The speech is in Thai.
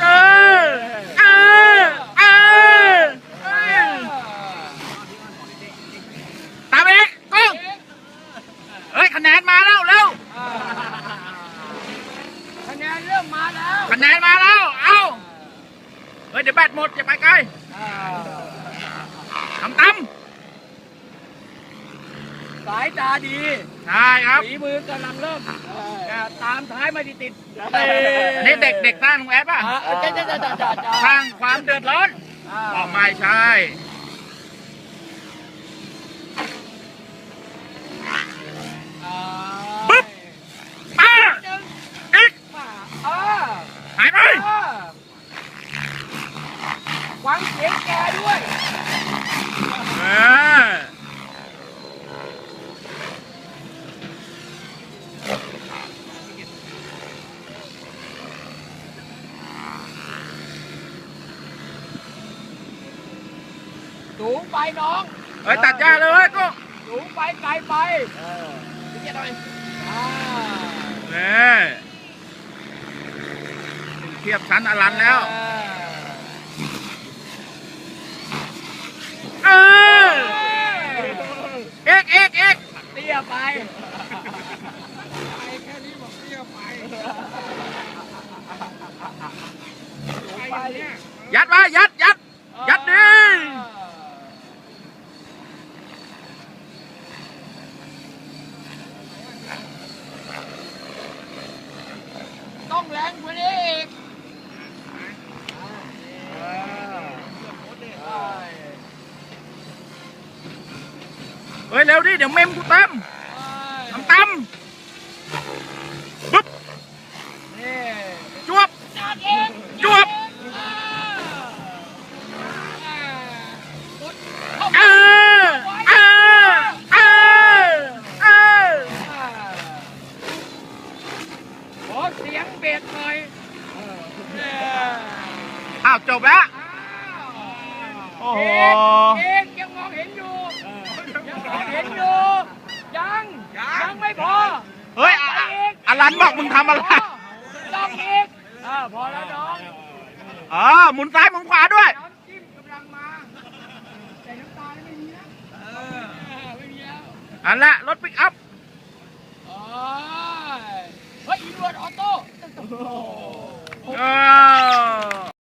เออเออเออเออตามอีกกล้องเฮ้ยคะแนนมาแล้วเร็วคะแนนเริ่มมาแล้วคะแนนมา เฮ้ยเดี๋ยวแบตหมดอย่าไปไกลทำตสายตาดีำใช่ครับฝีมือกำลังเริ่มอ่าตามท้ายไม่ได้ติดอันนี่เด็กเด็กสร้างลุงแอดป่ะอ่าจ้าจ้าจ้าจ้าจ้าสร้างความเดือดร้อนอ๋อไม่ใช่ปึ๊บ ป้าอีกอ่าหายไป อ่า ฟังเสียงแกด้วยเออสูงไปน้องเฮ้ยตัดหญ้าเลยเว้ยก็สูงไปไกลไปนี่จะหน่อยอ่าเนี่ยเทียบชั้นอลันแล้ว เออเอกเอกเอก เตี้ยไปแค่นี้บอกเตี้ยไปไปยัดมายัดยัดยัดดิต้องแรงกว่านี้อีก เฮ้ยเร็วดิเดี๋ยวเมมกูเต็มทำตำปึ๊บนี่จวบจัดเองจวบเออเออเออเออขอเสียงเบสหน่อยอ้าวจบแล้วโอ้โหเองยังมองเห็นอยู่ยังมอง เห็นอยู่ยังยังไม่พอเฮ้ยอะอะอลันบอกมึงทำอะไรต้องอีกอ่าพอแล้วน้องอ๋อหมุนซ้ายหมุนขวาด้วย น้ำจิ้มกำลังมาแต่น้ำตาลไม่มีนะไม่มีแล้ว อันละรถปิกอัพ